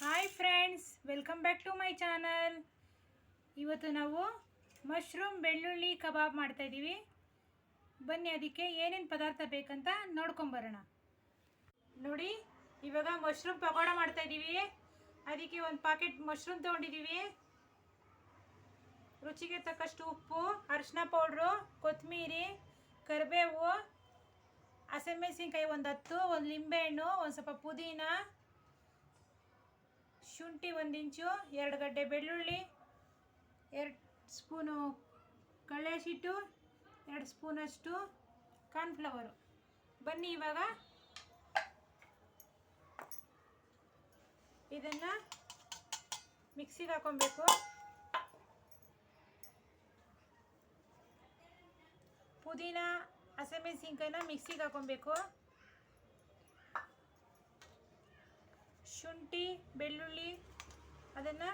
Hi friends welcome back to my channel ಇವತ್ತು ನಾವು mushroom ಬೆಳ್ಳುಳ್ಳಿ ಕಬಾಬ್ ಮಾಡ್ತಾಯಿದ್ದೀವಿ ಬನ್ನಿ ಅದಕ್ಕೆ ಏನೇನು ಪದಾರ್ಥ ಬೇಕಂತ ನೋಡ್ಕೊಂಬರೋಣ ನೋಡಿ, ಇವಾಗ ಮಶ್ರೂಮ್ ಪಕೋಡ ಮಾಡ್ತಾಯಿದ್ದೀವಿ ಅದಕ್ಕೆ ಒಂದು ಪಾಕೆಟ್ ಮಶ್ರೂಮ್ ತೊಗೊಂಡಿದ್ದೀವಿ ರುಚಿಗೆ ತಕ್ಕಷ್ಟು ಉಪ್ಪು ಅರಿಶಿನ ಪೌಡ್ರು ಕೊತ್ತಂಬರಿ ಕರಿಬೇವು, ಹಸಿಮೆಣಸಿನ್ಕಾಯಿ ಒಂದು ಹತ್ತು, ಒಂದು ಲಿಂಬೆಹಣ್ಣು ಒಂದು ಸ್ವಲ್ಪ ಪುದೀನ ಶುಂಠಿ ಒಂದು ಇಂಚು, ಎರಡು ಗಡ್ಡೆ ಬೆಳ್ಳುಳ್ಳಿ, ಎರಡು ಸ್ಪೂನು ಕಳ್ಳೆ ಎರಡು ಸ್ಪೂನಷ್ಟು ಕಾರ್ನ್ಫ್ಲವರು. ಬನ್ನಿ ಇವಾಗ. ಇದನ್ನು ಮಿಕ್ಸಿಗೆ ಹಾಕೊಬೇಕು. ಪುದೀನ, ಹಸಿಮೆಣಸಿನ್ಕಾಯಿನ ಮಿಕ್ಸಿಗೆ ಹಾಕೊಬೇಕು. ಶುಂಠಿ, ಬೆಳ್ಳುಳ್ಳಿ ಅದನ್ನು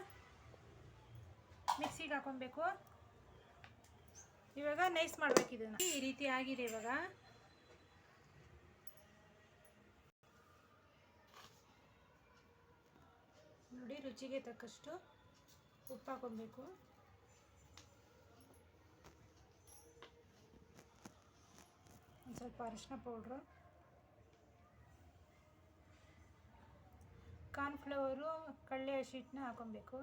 ಮಿಕ್ಸಿಗೆ ಹಾಕೊಬೇಕು ಇವಾಗ ನೈಸ್ ಮಾಡಬೇಕು ಈ ರೀತಿ ಆಗಿದೆ ಇವಾಗ. ನೋಡಿ ರುಚಿಗೆ ತಕ್ಕಷ್ಟು ಉಪ್ಪು ಹಾಕೊಬೇಕು ಒಂದು ಸ್ವಲ್ಪ ಅರಿಶಿನ ಪೌಡ್ರು. ಕಾರ್ನ್ಫ್ಲವರು ಶೀಟ್ ಹಸಿಟ್ಟನ್ನ ಹಾಕೊಬೇಕು.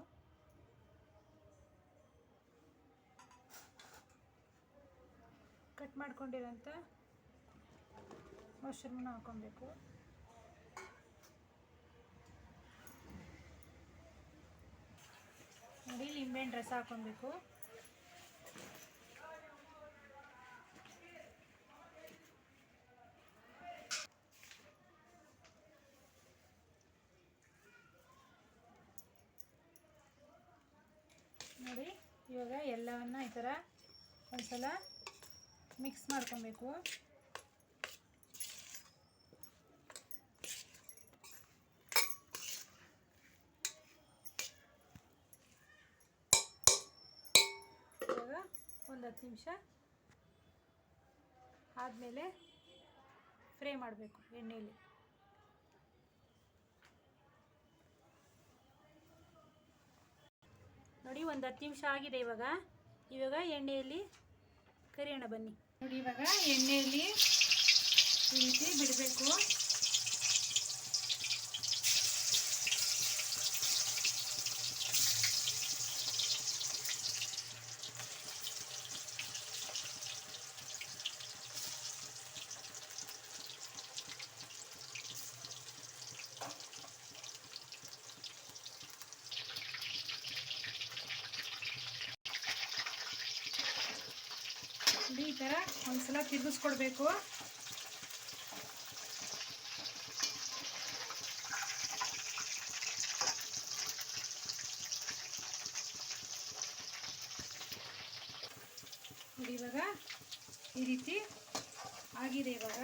ಕಟ್ ಮಾಡ್ಕೊಂಡಿರೋಂಥ ಮಶ್ರೂಮ್ನ ಹಾಕೊಬೇಕು. ನೋಡಿ ಲಿಂಬೆಹಣ್ಣು ರಸ ಹಾಕೊಬೇಕು ನೋಡಿ ಇವಾಗ ಎಲ್ಲವನ್ನ ಈ ಥರ ಒಂದ್ಸಲ ಮಿಕ್ಸ್ ಮಾಡ್ಕೊಬೇಕು. ಇವಾಗ ಒಂದು ಹತ್ತು ನಿಮಿಷ ಆದಮೇಲೆ ಫ್ರೈ ಮಾಡಬೇಕು ಎಣ್ಣೆಯಲ್ಲಿ ನೋಡಿ ಒಂದು ಹತ್ತು ನಿಮಿಷ ಆಗಿದೆ ಇವಾಗ. ಇವಾಗ ಎಣ್ಣೆಯಲ್ಲಿ ಕರಿಯೋಣ ಬನ್ನಿ. ನೋಡಿ ಇವಾಗ ಎಣ್ಣೆಯಲ್ಲಿ ಬಿಡಬೇಕು. ಥರ ಒಂದ್ಸಲ ತಿರುಗಿಸ್ಕೊಡ್ಬೇಕು. ಇವಾಗ ಈ ರೀತಿ ಆಗಿದೆ ಇವಾಗ.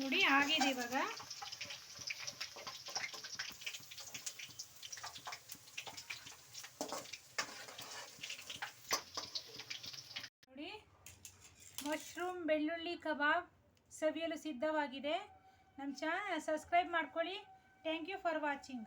ನೋಡಿ, ಆಗಿದೆ ಇವಾಗ. ನೋಡಿ ಮಶ್ರೂಮ್ ಬೆಳ್ಳುಳ್ಳಿ, ಕಬಾಬ್ ಸವಿಯಲು ಸಿದ್ಧವಾಗಿದೆ. ನಮ್ಮ ಚಾನಲ್ ಸಬ್ಸ್ಕ್ರೈಬ್ ಮಾಡ್ಕೊಳ್ಳಿ. Thank you for watching